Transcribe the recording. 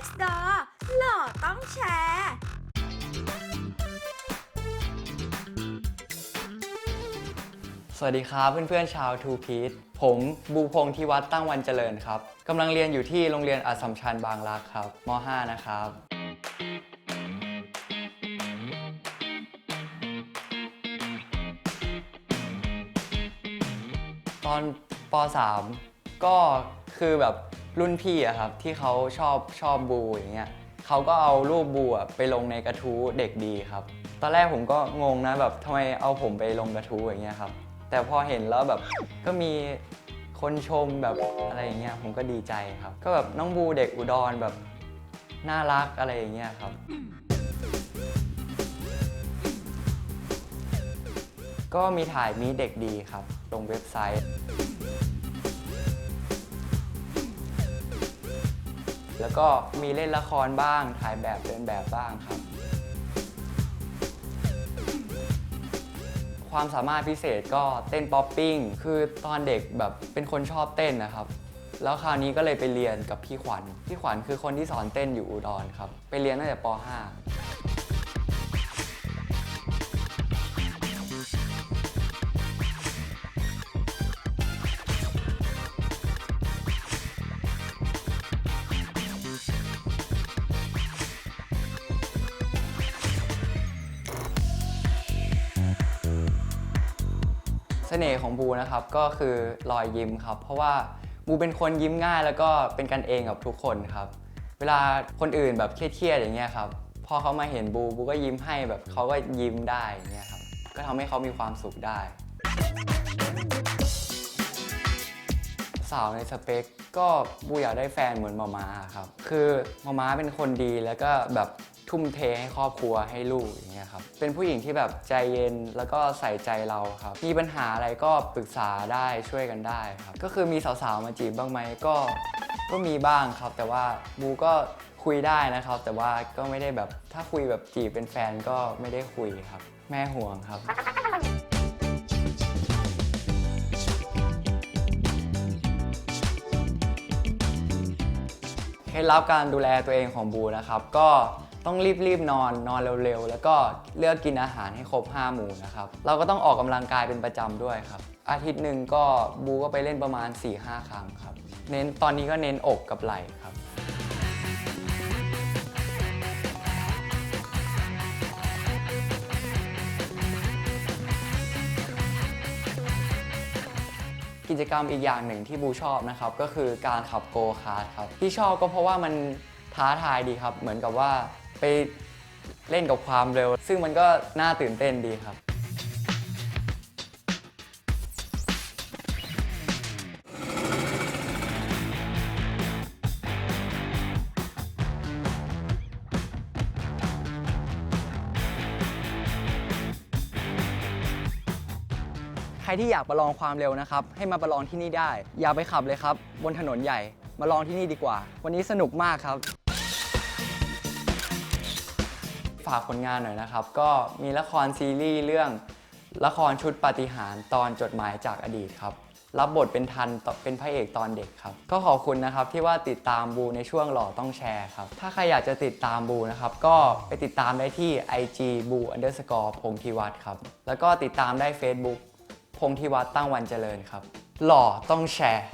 next door หล่อต้องแชร์สวัสดีครับเพื่อนๆชาวทูพีทผมบูพงษ์ที่วัดตั้งวันเจริญครับกำลังเรียนอยู่ที่โรงเรียนอัสสัมชัญบางรักครับม .5 นะครับ ตอนป .3 ก็คือแบบ รุ่นพี่อะครับที่เขาชอบชอบบูอย่างเงี้ยเขาก็เอารูปบูอะไปลงในกระทู้เด็กดีครับ ตอนแรกผมก็งงนะแบบทำไมเอาผมไปลงกระทู้อย่างเงี้ยครับ แต่พอเห็นแล้วแบบก็มีคนชมแบบอะไรอย่างเงี้ยผมก็ดีใจครับ ก็แบบน้องบูเด็กอุดรแบบน่ารักอะไรอย่างเงี้ยครับ ก็มีถ่ายมีเด็กดีครับ ลงเว็บไซต์ แล้วก็มีเล่นละครบ้าง ถ่ายแบบเดินแบบบ้างครับ ความสามารถพิเศษก็เต้นป๊อปปิ้ง คือตอนเด็กแบบเป็นคนชอบเต้นนะครับ แล้วคราวนี้ก็เลยไปเรียนกับพี่ขวัญ พี่ขวัญคือคนที่สอนเต้นอยู่อุดรครับ ไปเรียนตั้งแต่ป .5 เสน่ห์ของบูนะครับก็คือรอยยิ้มครับ เพราะว่าบูเป็นคนยิ้มง่ายแล้วก็เป็นกันเองกับทุกคนครับ เวลาคนอื่นแบบเครียดๆอย่างเงี้ยครับพอเขามาเห็นบูบูก็ยิ้มให้แบบเขาก็ยิ้มได้อย่างเงี้ยครับก็ทำให้เขามีความสุขได้ สาวในสเปคก็บูอยากได้แฟนเหมือนมาม่าครับคือมาม่าเป็นคนดีแล้วก็แบบทุ่มเทให้ครอบครัวให้ลูกอย่างเครับ เป็นผู้หญิงที่แบบใจเย็นแล้วก็ใส่ใจเราครับ มีปัญหาอะไรก็ปรึกษาได้ช่วยกันได้ครับ ก็คือมีสาวๆมาจีบบ้างไหมก็ ก็มีบ้างครับ แต่ว่าบูก็คุยได้นะครับ แต่ว่าก็ไม่ได้แบบถ้าคุยแบบจีบเป็นแฟนก็ไม่ได้คุยครับ แม่ห่วงครับ เคล็ดลับการดูแลตัวเองของบูนะครับ ก็ ต้องรีบๆนอนนอนเร็วๆ แล้วก็เลือกกินอาหารให้ครบ 5 หมู่นะครับ เราก็ต้องออกกำลังกายเป็นประจำด้วยครับ อาทิตย์หนึ่งก็บูก็ไปเล่นประมาณ 4-5 ครั้งครับ เน้นตอนนี้ก็เน้นอกกับไหล่ครับกิจกรรมอีกอย่างหนึ่งที่บูชอบนะครับก็คือการขับโกคาร์ทครับที่ชอบก็เพราะว่ามันท้าทายดีครับ เหมือนกับว่า ไปเล่นกับความเร็ว ซึ่งมันก็น่าตื่นเต้นดีครับ ใครที่อยากประลองความเร็วนะครับ ให้มาประลองที่นี่ได้ อย่าไปขับเลยครับ บนถนนใหญ่มาลองที่นี่ดีกว่า วันนี้สนุกมากครับ ฝากผลงานหน่อยนะครับ ก็มีละครซีรีส์เรื่อง ละครชุดปาฏิหาริย์ตอนจดหมายจากอดีตครับ รับบทเป็นทันเป็นพระเอกตอนเด็กครับ ก็ขอบคุณนะครับที่ว่าติดตามบูในช่วงหล่อต้องแชร์ครับ ถ้าใครอยากจะติดตามบูนะครับ ก็ไปติดตามได้ที่ IG บู underscore พงธิวัฒน์ครับ แล้วก็ติดตามได้ Facebook พงธิวัฒน์ตั้งวันเจริญครับ หล่อต้องแชร์